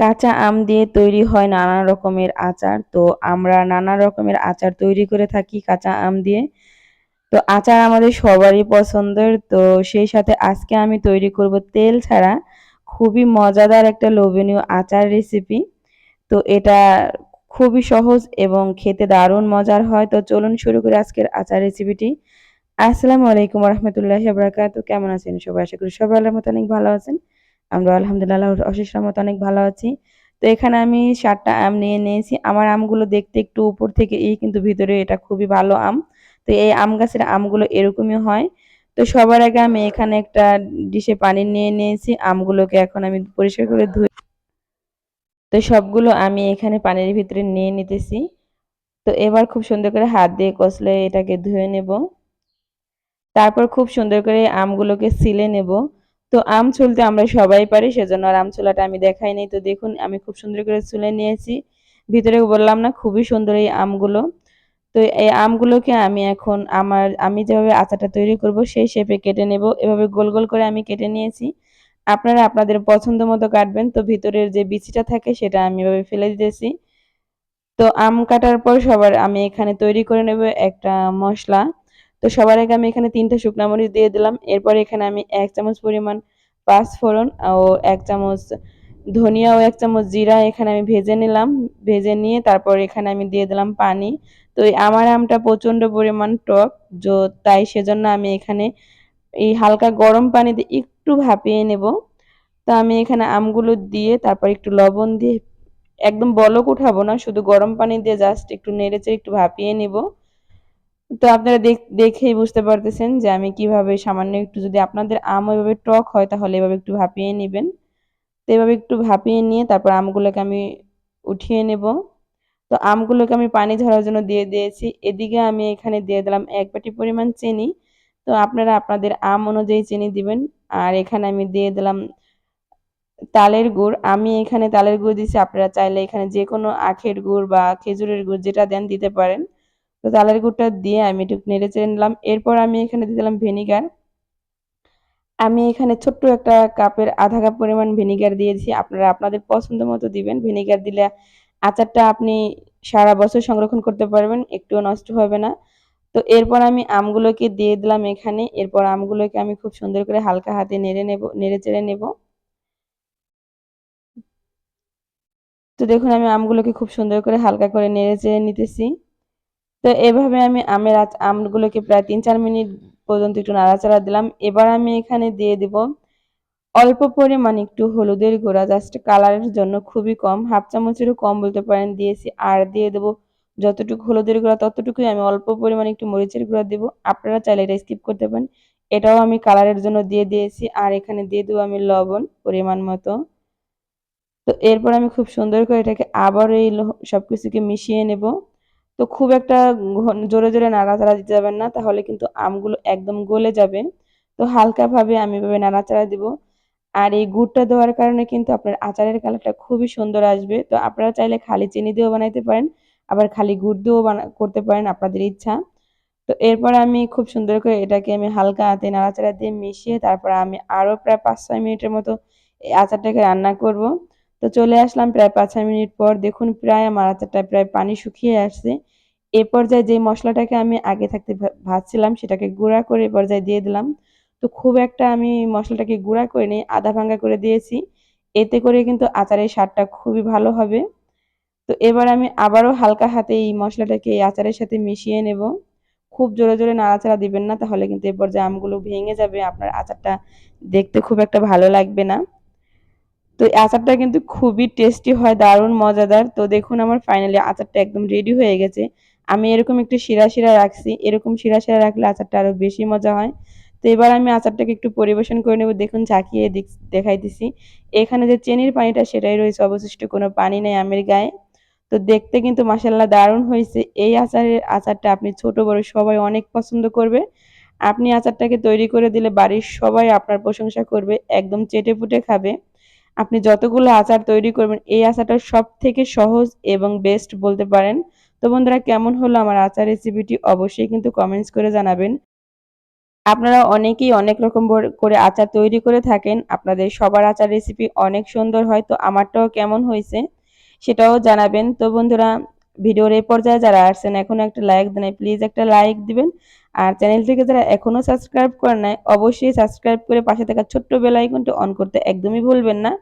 কাঁচা আম দিয়ে তৈরি হয় নানা রকমের আচার। তো আমরা নানা রকমের আচার তৈরি করে থাকি কাঁচা আম দিয়ে। তো আচার আমাদের সবারই পছন্দের। তো সেই সাথে আজকে আমি তৈরি করব তেল ছাড়া খুবই মজাদার একটা লোভনীয় আচার রেসিপি তো এটা খুবই সহজ এবং খেতে দারুণ মজার হয়। তো চলুন শুরু করে আজকের আচার রেসিপিটি আসসালামু আলাইকুম রহমতুল্লাহ বরাকাত কেমন আছেন সবাই? আশা করি সবাই আল্লাহ মতো অনেক ভালো আছেন। আমরা আলহামদুলিল্লাহ অশেষ রহমত অনেক ভালো আছি। তো এখানে আমি সাতটা আম নিয়ে নিয়েছি। আমার আমগুলো দেখতে একটু উপর থেকে এই কিন্তু ভিতরে এটা খুবই ভালো আম। তো এই আম গাছের আমগুলো এরকমই হয়। তো সবার আগে আমি এখানে একটা ডিশে পানি নিয়ে নিয়েছি। আমগুলোকে এখন আমি পরিষ্কার করে ধুই। তো সবগুলো আমি এখানে পানির ভিতরে নিয়ে নিতেছি। তো এবার খুব সুন্দর করে হাত দিয়ে কষলে এটাকে ধুয়ে নেব। তারপর খুব সুন্দর করে আমগুলোকে সিলে নেব। তো আম চুলতে আমরা সবাই পারি, সেজন্য আর আম ছোলাটা আমি দেখাই নাই। তো দেখুন, আমি খুব সুন্দর করে চুলে নিয়েছি। ভিতরে বললাম না, খুবই সুন্দর এই আমগুলো। তো এই আমগুলোকে আমি এখন আমার, আমি যেভাবে আচারটা তৈরি করব, সেই শেপে কেটে নেব। এভাবে গোল গোল করে আমি কেটে নিয়েছি। আপনারা আপনাদের পছন্দ মতো কাটবেন। তো ভিতরের যে বিচিটা থাকে, সেটা আমি এভাবে ফেলে দিতেছি। তো আম কাটার পর সবার আমি এখানে তৈরি করে নেব একটা মশলা। তো সবার আগে আমি এখানে তিনটা শুকনো মরিচ দিয়ে দিলাম। এরপর এখানে আমি এক চামচ পরিমাণ পাঁচফোড়ন ও এক চামচ ধনিয়া ও এক চামচ জিরা এখানে আমি ভেজে নিলাম। ভেজে নিয়ে তারপর এখানে আমি দিয়ে দিলাম পানি। তো আমার আমটা প্রচণ্ড পরিমাণ টক, যো তাই সেজন্য আমি এখানে এই হালকা গরম পানিতে একটু ভাপিয়ে নেব। তো আমি এখানে আমগুলো দিয়ে তারপর একটু লবণ দিয়ে, একদম বলক উঠাবো না, শুধু গরম পানি দিয়ে জাস্ট একটু নেড়েচে একটু ভাপিয়ে নেব। তো আপনারা দেখেই বুঝতে পারতেছেন যে আমি কীভাবে সামান্য একটু যদি আপনাদের আম ওইভাবে টক হয় তাহলে এভাবে একটু ভাপিয়ে নেবেন। তো এভাবে একটু ভাপিয়ে নিয়ে তারপর আমগুলোকে আমি উঠিয়ে নেব। তো আমগুলোকে আমি পানি ঝরার জন্য দিয়ে দিয়েছি। এদিকে আমি এখানে দিয়ে দিলাম এক বাটি পরিমাণ চিনি। তো আপনারা আপনাদের আম অনুযায়ী চিনি দিবেন। আর এখানে আমি দিয়ে দিলাম তালের গুড়। আমি এখানে তালের গুড় দিছি। আপনারা চাইলে এখানে যে কোনো আখের গুড় বা খেজুরের গুড় যেটা দেন দিতে পারেন। তো তালের গুড়টা দিয়ে আমি একটু নেড়ে চেড়ে নিলাম। এরপর আমি এখানে দিয়ে দিলাম ভিনিগার। আমি এখানে ছোট্ট একটা কাপের আধা কাপ পরিমাণ ভিনিগার দিয়েছি। আপনারা আপনাদের পছন্দ মতো দিবেন। ভিনিগার দিলে আচারটা আপনি সারা বছর সংরক্ষণ করতে পারবেন, একটুও নষ্ট হবে না। তো এরপর আমি আমগুলোকে দিয়ে দিলাম এখানে। এরপর আমগুলোকে আমি খুব সুন্দর করে হালকা হাতে নেড়ে নেব, নেড়ে চেড়ে নেব। তো দেখুন, আমি আমগুলোকে খুব সুন্দর করে হালকা করে নেড়ে চেড়ে নিতেছি। তো এভাবে আমি আমের আমগুলোকে প্রায় তিন চার মিনিট পর্যন্ত একটু নাড়াচাড়া দিলাম। এবার আমি এখানে দিয়ে দিব অল্প পরিমাণ একটু হলুদের গুঁড়া জাস্ট কালারের জন্য খুবই কম। হাফ চামচেরও কম বলতে পারেন, দিয়েছি। আর দিয়ে দেব যতটুকু হলুদের গুঁড়া, ততটুকুই আমি অল্প পরিমাণ একটু মরিচের গুঁড়া দেবো। আপনারা চাইলে এটা স্কিপ করতে পারেন। এটাও আমি কালারের জন্য দিয়ে দিয়েছি। আর এখানে দিয়ে দেবো আমি লবণ পরিমাণ মতো। তো এরপর আমি খুব সুন্দর করে এটাকে আবার এই সব কিছুকে মিশিয়ে নেব। তো খুব একটা জোরে জোরে নাড়াচাড়া দিতে যাবেন না, তাহলে কিন্তু আমগুলো একদম গলে যাবে। তো হালকাভাবে আমি এভাবে নাড়াচাড়া দিব। আর এই গুড়টা দেওয়ার কারণে কিন্তু আপনার আচারের কালারটা খুবই সুন্দর আসবে। তো আপনারা চাইলে খালি চিনি দিয়েও বানাইতে পারেন, আবার খালি গুড় দিয়েও করতে পারেন আপনাদের ইচ্ছা। তো এরপর আমি খুব সুন্দর করে এটাকে আমি হালকা হাতে নাড়াচাড়া দিয়ে মিশিয়ে তারপর আমি আরও প্রায় পাঁচ ছয় মিনিটের মতো এই আচারটাকে রান্না করব। তো চলে আসলাম প্রায় পাঁচ মিনিট পর। দেখুন প্রায় আমার আচারটা প্রায় পানি শুকিয়ে আসছে। এ পর্যায়ে যে মশলাটাকে আমি আগে থাকতে ভাজছিলাম, সেটাকে গুঁড়া করে এ পর্যায়ে দিয়ে দিলাম। তো খুব একটা আমি মশলাটাকে গুঁড়া করে নিই, আধা ভাঙ্গা করে দিয়েছি। এতে করে কিন্তু আচারের স্বাদটা খুবই ভালো হবে। তো এবার আমি আবারও হালকা হাতে এই মশলাটাকে এই আচারের সাথে মিশিয়ে নেব। খুব জোরে জোরে নাড়াচাড়া দিবেন না, তাহলে কিন্তু এ পর্যায়ে আমগুলো ভেঙে যাবে। আপনার আচারটা দেখতে খুব একটা ভালো লাগবে না। তো আচারটা কিন্তু খুবই টেস্টি হয়, দারুণ, মজাদার। তো দেখুন আমার ফাইনালি আচারটা একদম রেডি হয়ে গেছে। আমি এরকম একটু শিরা শিরা রাখছি। এরকম শিরা শিরা রাখলে আচারটা আরও বেশি মজা হয়। তো এবার আমি আচারটাকে একটু পরিবেশন করে নেব। দেখুন, ঝাঁকিয়ে দেখাইতেছি। এখানে যে চেনির পানিটা সেটাই রয়েছে। অবশিষ্ট কোনো পানি নেই আমের গায়ে। তো দেখতে কিন্তু মাসাল্লাহ দারুণ হয়েছে। এই আচারের আচারটা আপনি ছোট, বড় সবাই অনেক পছন্দ করবে। আপনি আচারটাকে তৈরি করে দিলে বাড়ির সবাই আপনার প্রশংসা করবে। একদম চেটে ফুটে খাবে। আপনি যতগুলো আচার তৈরি করবেন, এই আচারটা সব থেকে সহজ এবং বেস্ট বলতে পারেন। তো বন্ধুরা, কেমন হলো আমার আচার রেসিপিটি অবশ্যই কিন্তু কমেন্টস করে জানাবেন। আপনারা অনেকেই অনেক রকম করে আচার তৈরি করে থাকেন। আপনাদের সবার আচার রেসিপি অনেক সুন্দর হয়, তো আমারটাও কেমন হয়েছে সেটাও জানাবেন। তো বন্ধুরা, ভিডিওর এই পর্যায়ে যারা আসছেন, এখনও একটা লাইক দেন প্লিজ একটা লাইক দিবেন। আর চ্যানেলটিকে যারা এখনও সাবস্ক্রাইব করেন নাই, অবশ্যই সাবস্ক্রাইব করে পাশে থাকা ছোট্ট বেল আইকনটি অন করতে একদমই ভুলবেন না।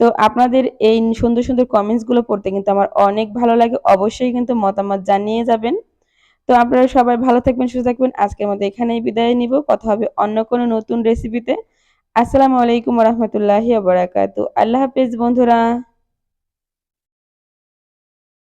তো আপনাদের এই সুন্দর সুন্দর কমেন্টসগুলো পড়তে কিন্তু আমার অনেক ভালো লাগে। অবশ্যই কিন্তু মতামত জানিয়ে যাবেন। তো আপনারা সবাই ভালো থাকবেন, সুস্থ থাকবেন। আজকের মতো এখানেই বিদায় নিব। কথা হবে অন্য কোনো নতুন রেসিপিতে আসসালামু আলাইকুম রহমতুল্লাহি বারাকাতু আল্লাহ হাফেজ বন্ধুরা।